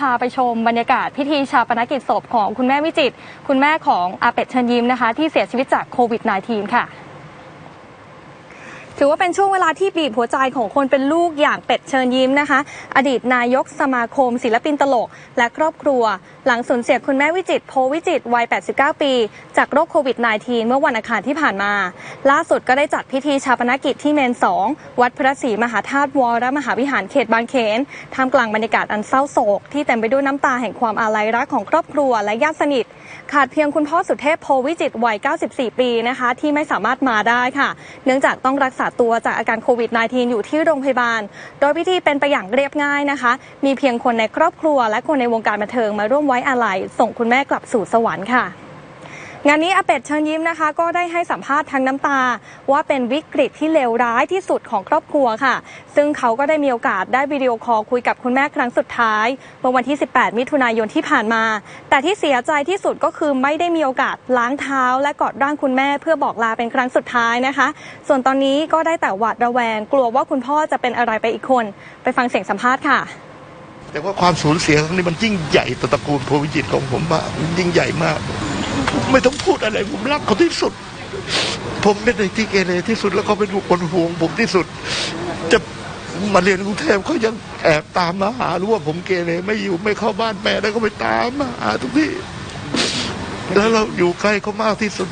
พาไปชมบรรยากาศพิธีชาปนกิจศพของคุณแม่วิจิต คุณแม่ของอาเป็ดเชิญยิ้มนะคะ ที่เสียชีวิตจากโควิด -19 ค่ะ ถือว่าเป็นช่วงเวลาที่บีบหัวใจของคนเป็นลูกอย่างเป็ดเชิญยิ้มนะคะ อดีตนายกสมาคม ศิลปินตลก และครอบครัว หลังสูญเสียคุณแม่วิจิตโพวิจิตวัย 89 ปี จากโรคโควิด -19 เมื่อวันอังคารที่ผ่านมา ล่าสุดก็ได้จัดพิธีชาปนกิจที่เมน 2 วัดพระศรีมหาธาตุวรมหาวิหารเขตบางเขนท่ามกลางบรรยากาศอันเศร้าโศกที่เต็มไปด้วยน้ำตาแห่งความอาลัยรักของครอบครัวและญาติสนิท ขาดเพียงคุณพ่อสุเทพโพวิจิตวัย 94 ปีนะคะ ที่ไม่สามารถมาได้ค่ะ เนื่องจากต้องรักษาตัวจากอาการโควิด -19 อยู่ที่โรงพยาบาล โดยพิธีเป็นไปอย่างเรียบง่ายนะคะ มีเพียงคนในครอบครัว และคนในวงการบันเทิงมาร่วมไว้อาลัยส่งคุณแม่กลับสู่สวรรค์ค่ะ งานนี้อาเป็ดเชิญยิ้มนะคะ ก็ได้ให้สัมภาษณ์ทั้งน้ำตา ว่าเป็นวิกฤตที่เลวร้ายที่สุดของครอบครัวค่ะ ซึ่งเขาก็ได้มีโอกาสได้วิดีโอคอลคุยกับคุณแม่ครั้งสุดท้ายเมื่อวันที่ 18 มิถุนายนที่ผ่านมา แต่ที่เสียใจที่สุดก็คือไม่ได้มีโอกาสล้างเท้า และกอดร่างคุณแม่เพื่อบอกลาเป็นครั้งสุดท้ายนะคะ ส่วนตอนนี้ก็ได้แต่หวาดระแวง กลัวว่าคุณพ่อจะเป็นอะไรไปอีกคน ไปฟังเสียงสัมภาษณ์ค่ะแต่ว่าความสูญเสียครั้งนี้มันยิ่งใหญ่ต่อตระกูลโพวิจิตของผมมากยิ่งใหญ่มาก ไม่ต้องพูดอะไร ผมรักเขาที่สุด ผมเป็นเด็กที่เกเรที่สุดแล้วก็เป็นบุคคลห่วง ผมที่สุด จะมาเรียนกรุงเทพเขายังแอบตามมาหารู้ว่าผมเกเรไม่อยู่ไม่เข้าบ้านแม่แล้วก็ไปตามมาหาทุกที่แล้วเราอยู่ใกล้เขามากที่สุด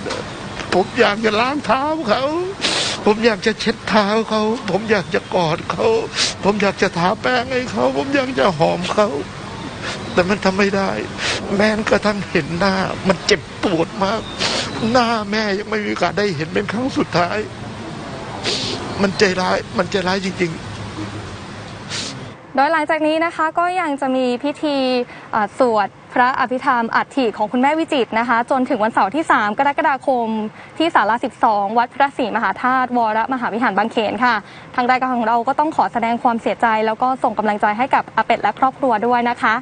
ผมอยากจะล้างเท้าเขาผมอยากจะเช็ดเท้าเขา ผมอยากจะกอดเขา ผมอยากจะทาแป้งให้เขา ผมอยากจะหอมเขา แต่มันทำไม่ได้ แม้กระทั่งเห็นหน้า มันเจ็บปวดมาก หน้าแม่ยังไม่มีโอกาสได้เห็นเป็นครั้งสุดท้าย มันใจร้าย มันใจร้ายจริงๆโดยหลังจากนี้นะคะก็ยังจะมีพิธีสวดพระอภิธรรมอัฐิของคุณแม่วิจิตนะคะ จนถึงวันเสาร์ที่ 3 กรกฎาคมที่ศาลา12 วัดพระศรีมหาธาตุวรมหาวิหารบางเขนค่ะ ทางรายการของเราก็ต้องขอแสดงความเสียใจ แล้วก็ส่งกำลังใจให้กับอาเป็ดและครอบครัวด้วยนะคะ